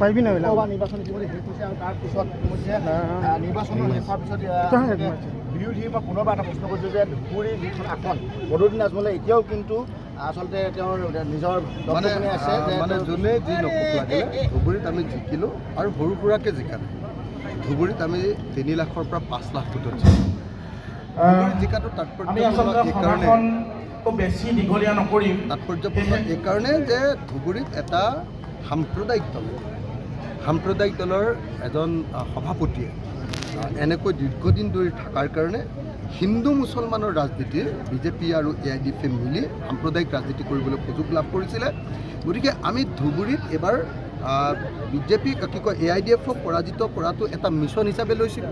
পাৰিবি নাই নিৰ্বাচন হৈছে আৰু নিৰ্বাচন পিছত পুনৰবাৰ এটা প্ৰশ্ন কৰিছোঁ যে যিখন আসন বদৰুদ্দিন আজমলে এতিয়াও কিন্তু আচলতে তেওঁৰ নিজৰ মানে আছে মানে যোনে যি নকওক লাগিলে ধুবুৰীত আমি জিকিলোঁ আৰু সৰু সুৰাকৈ জিকা নাই। ধুবুৰীত আমি তিনি লাখৰ পৰা পাঁচ লাখ ভোটত জিকিলোঁ ধুবুৰীত জিকাটো তাৎপৰ্য এইকাৰণে বেছি দীঘলীয়া নকৰিম। তাৎপৰ্যপূৰ্ণ এইকাৰণে যে ধুবুৰীত এটা সাম্প্ৰদায়িক দল। সাম্প্ৰদায়িক দলৰ এজন সভাপতিয়ে এনেকৈ দীৰ্ঘদিন ধৰি থকাৰ কাৰণে হিন্দু মুছলমানৰ ৰাজনীতিৰ বিজেপি আৰু এ আই ডি এফে মিলি সাম্প্ৰদায়িক ৰাজনীতি কৰিবলৈ সুযোগ লাভ কৰিছিলে। গতিকে আমি ধুবুৰীত এইবাৰ বিজেপি কি কয় এ আই ডি এফক পৰাজিত কৰাটো এটা মিছন হিচাপে লৈছিল।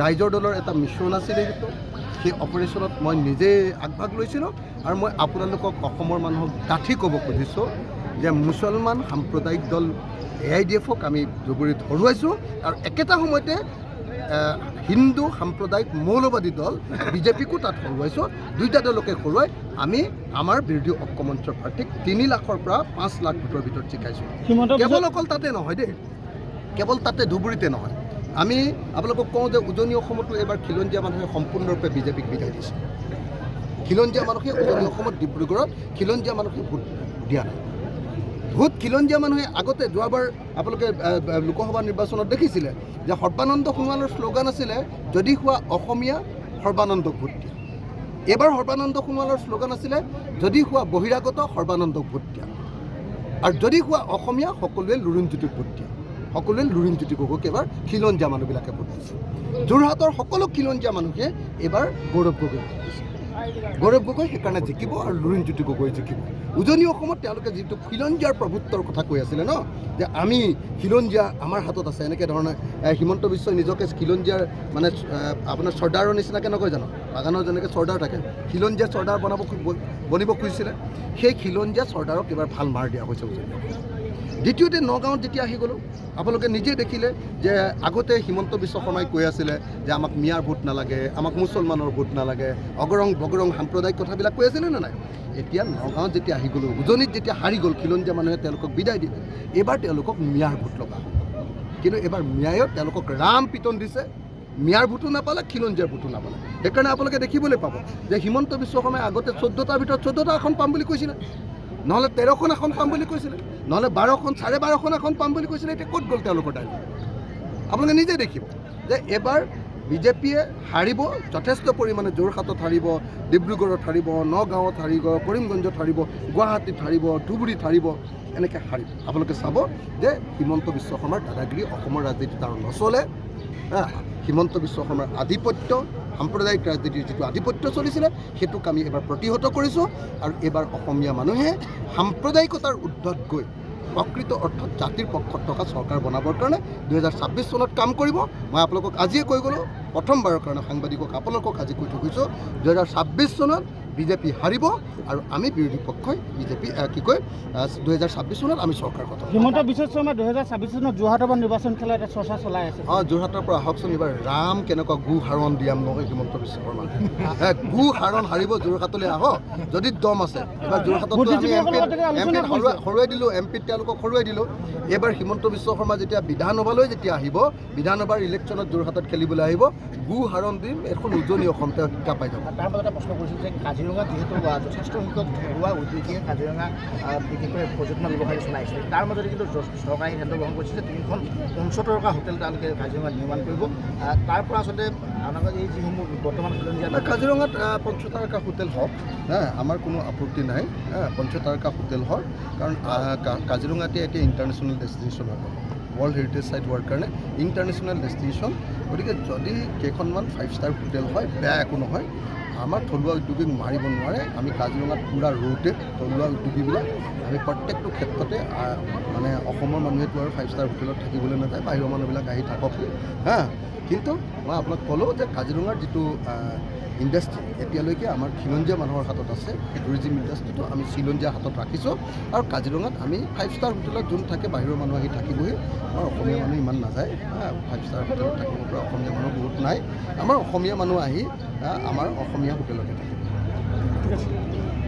ৰাইজৰ দলৰ এটা মিছন আছিলে সেইটো। সেই অপাৰেশ্যনত মই নিজেই আগভাগ লৈছিলোঁ আৰু মই আপোনালোকক অসমৰ মানুহক ডাঠি ক'ব খুজিছোঁ যে মুছলমান সাম্প্ৰদায়িক দল এ আই ডি এফক আমি ধুবুৰীত হৰুৱাইছোঁ আৰু একেটা সময়তে হিন্দু সাম্প্ৰদায়িক মৌলবাদী দল বিজেপিকো তাত হৰুৱাইছোঁ। দুইটা দলকে হৰুৱাই আমি আমাৰ বিৰোধী ঐক্যমঞ্চৰ প্ৰাৰ্থীক তিনি লাখৰ পৰা পাঁচ লাখ ভোটৰ ভিতৰত জিকাইছোঁ। কেৱল অকল তাতে নহয় দেই। কেৱল তাতে ধুবুৰীতে নহয়। আমি আপোনালোকক কওঁ যে উজনি অসমতো এইবাৰ খিলঞ্জীয়া মানুহে সম্পূৰ্ণৰূপে বিজেপিক বিদায় দিছে। খিলঞ্জীয়া মানুহে উজনি অসমত ডিব্ৰুগড়ত খিলঞ্জীয়া মানুহে ভোট দিয়া নাই। ভোট খিলঞ্জীয়া মানুহে আগতে যোৱাবাৰ আপোনালোকে লোকসভা নিৰ্বাচনত দেখিছিলে যে সৰ্বানন্দ সোণোৱালৰ শ্লোগান আছিলে, যদি হোৱা অসমীয়া সৰ্বানন্দক ভোট দিয়া। এইবাৰ সৰ্বানন্দ সোণোৱালৰ শ্লোগান আছিলে, যদি হোৱা বহিৰাগত সৰ্বানন্দক ভোট দিয়া। আৰু যদি হোৱা অসমীয়া, সকলোৱে লুৰিণজ্যোতিক ভোট দিয়া। সকলোৱে লুৰিণজ্যোতি গগৈক এইবাৰ খিলঞ্জীয়া মানুহবিলাকে ভোট দিছে। যোৰহাটৰ সকলো খিলঞ্জীয়া মানুহে এইবাৰ গৌৰৱ গগৈ ভোট দিছে। গৌৰৱ গগৈ সেইকাৰণে জিকিব আৰু লুৰিণজ্যোতি গগৈ জিকিব। উজনি অসমত তেওঁলোকে যিটো খিলঞ্জীয়াৰ প্ৰভুত্বৰ কথা কৈ আছিলে ন, যে আমি খিলঞ্জীয়া আমাৰ হাতত আছে, এনেকৈ ধৰণে হিমন্ত বিশ্বই নিজকে খিলঞ্জীয়াৰ মানে আপোনাৰ চৰ্দাৰৰ নিচিনাকৈ নকয় জানো? বাগানৰ যেনেকৈ চৰ্দাৰ থাকে, খিলঞ্জীয়া চৰ্দাৰ বনাব বনিব খুজিছিলে। সেই খিলঞ্জীয়া চৰ্দাৰক এইবাৰ ভালো মাৰ দিয়া হৈছে উজনি দ্বিতীয়তে নগাঁৱত যেতিয়া আহি গ'লোঁ, আপোনালোকে নিজে দেখিলে যে আগতে হিমন্ত বিশ্ব শৰ্মাই কৈ আছিলে যে আমাক মিয়াৰ ভোট নালাগে, আমাক মুছলমানৰ ভোট নালাগে, অগৰং বগৰং সাম্প্ৰদায়িক কথাবিলাক কৈ আছিলে নে নাই? এতিয়া নগাঁৱত যেতিয়া আহি গ'লোঁ, উজনিত যেতিয়া হাৰি গ'ল, খিলঞ্জীয়া মানুহে তেওঁলোকক বিদায় দিলে, এইবাৰ তেওঁলোকক মিয়াৰ ভোট লগা হ'ল। কিন্তু এইবাৰ মিয়ায়ো তেওঁলোকক ৰাম পিটন দিছে, মিয়াৰ ভোটো নাপালে, খিলঞ্জীয়াৰ ভোটো নাপালে। সেইকাৰণে আপোনালোকে দেখিবলৈ পাব যে হিমন্ত বিশ্ব শৰ্মাই আগতে চৈধ্যটাৰ ভিতৰত চৈধ্যটা আসন পাম বুলি কৈছিলে। নহ'লে তেৰখন আসন পাম বুলি কৈছিলে। নহ'লে বাৰখন চাৰে বাৰখন এখন পাম বুলি কৈছিলে এতিয়া ক'ত গ'ল তেওঁলোকৰ ডাইলগ আপোনালোকে নিজে দেখিব যে এবাৰ বিজেপিয়ে হাৰিব, যথেষ্ট পৰিমাণে যোৰহাটত হাৰিব, ডিব্ৰুগড়ত হাৰিব, নগাঁৱত হাৰিব, কৰিমগঞ্জত হাৰিব, গুৱাহাটীত হাৰিব, ধুবুৰীত হাৰিব, এনেকৈ হাৰিব। আপোনালোকে চাব যে হিমন্ত বিশ্ব শৰ্মাৰ দাদাগিৰি অসমৰ ৰাজনীতিত আৰু নচলে। হিমন্ত বিশ্ব শৰ্মাৰ আধিপত্য, সাম্প্ৰদায়িক ৰাজনীতিৰ যিটো আধিপত্য চলিছিলে, সেইটোক আমি এইবাৰ প্ৰতিহত কৰিছোঁ। আৰু এইবাৰ অসমীয়া মানুহে সাম্প্ৰদায়িকতাৰ ঊৰ্ধত গৈ প্ৰকৃত অৰ্থত জাতিৰ পক্ষত থকা চৰকাৰ বনাবৰ কাৰণে দুহেজাৰ ছাব্বিছ চনত কাম কৰিব। মই আপোনালোকক আজিয়ে কৈ গ'লোঁ, প্ৰথমবাৰৰ কাৰণে সাংবাদিকক আপোনালোকক আজি কৈ থৈ গৈছোঁ। দুহেজাৰ ছাব্বিছ চনত বিজেপি হাৰিব আৰু আমি বিৰোধী পক্ষই বিজেপি কি কয় দুহেজাৰ ছাব্বিছ চনত আমি চৰকাৰ কৰিম। হিমন্ত বিশ্ব শৰ্মাই দুহেজাৰ ছাব্বিছ চনত যোৰহাটৰ পৰা নিৰ্বাচন খেলা এটা চৰ্চা চলাই আছে। অঁ যোৰহাটৰ পৰা আহকচোন এইবাৰ ৰাম কেনেকুৱা গু হাৰণ দিয়াম নহয় হিমন্ত বিশ্ব শৰ্মা। গু হাৰণ হাৰিব যোৰহাটলৈ আহক যদি দম আছে। এইবাৰ যোৰহাটত আমি এম পিত হৰুৱাই দিলোঁ এম পিত তেওঁলোকক হৰুৱাই দিলোঁ। এইবাৰ হিমন্ত বিশ্ব শৰ্মা যেতিয়া বিধানসভালৈ যেতিয়া আহিব বিধানসভাৰ ইলেকশ্যনত যোৰহাটত খেলিবলৈ আহিব গু হাৰণ দিম এখন উজনি অসম তেওঁ শিক্ষা পাই যাব। তাৰ মাজতে প্ৰশ্ন কৰিছোঁ যে কাজিৰঙাত যিহেতু যথেষ্ট সংখ্যক ঘৰুৱা উদ্যোগীয়ে কাজিৰঙা বিশেষকৈ পৰ্যটন ব্যৱসায় চলাইছে। তাৰ মাজতে কিন্তু চৰকাৰে সিদ্ধান্ত গ্ৰহণ কৰিছে যে তিনিখন পঞ্চতৰকা হোটেল তেওঁলোকে কাজিৰঙাত নিৰ্মাণ কৰিব। তাৰ পৰা আচলতে এই যিসমূহ বৰ্তমান খিলঞ্জীয়া না, কাজিৰঙাত পঞ্চতাৰকা হোটেল হওক হা আমাৰ কোনো আপত্তি নাই পঞ্চতাৰকা হোটেল হওক কাৰণ কাজিৰঙাতে এতিয়া ইণ্টাৰনেশ্যনেল ডেষ্টিনেশ্যন হ'ব। ৱৰ্ল্ড হেৰিটেজ চাইট হোৱাৰ কাৰণে ইণ্টাৰনেশ্যনেল ডেষ্টিনেশ্যন গতিকে যদি কেইখনমান ফাইভ ষ্টাৰ হোটেল হয় বেয়া একো নহয়। আমাৰ থলুৱা উদ্যোগীক মাৰিব নোৱাৰে আমি কাজিৰঙাত পূৰা ৰোটেড থলুৱা উদ্যোগীবিলাক আমি প্ৰত্যেকটো ক্ষেত্ৰতে মানে অসমৰ মানুহেতো আৰু ফাইভ ষ্টাৰ হোটেলত থাকিবলৈ নাযায় বাহিৰৰ মানুহবিলাক আহি থাকক। হা, কিন্তু মই আপোনাক ক'লোঁ যে কাজিৰঙাৰ যিটো ইণ্ডাষ্ট্ৰী এতিয়ালৈকে আমাৰ খিলঞ্জীয়া মানুহৰ হাতত আছে টুৰিজিম ইণ্ডাষ্ট্ৰীটো আমি খিলঞ্জীয়া হাতত ৰাখিছোঁ আৰু কাজিৰঙাত আমি ফাইভ ষ্টাৰ হোটেলত যোন থাকে, বাহিৰৰ মানুহ আহি থাকিবহি আমাৰ অসমীয়া মানুহ ইমান নাযায় ফাইভ ষ্টাৰ হোটেলত থাকিব পৰা অসমীয়া মানুহ বহুত নাই। আমাৰ অসমীয়া মানুহ আহি আমাৰ অসমীয়া মিয়া হোটেল ঠিক আছে।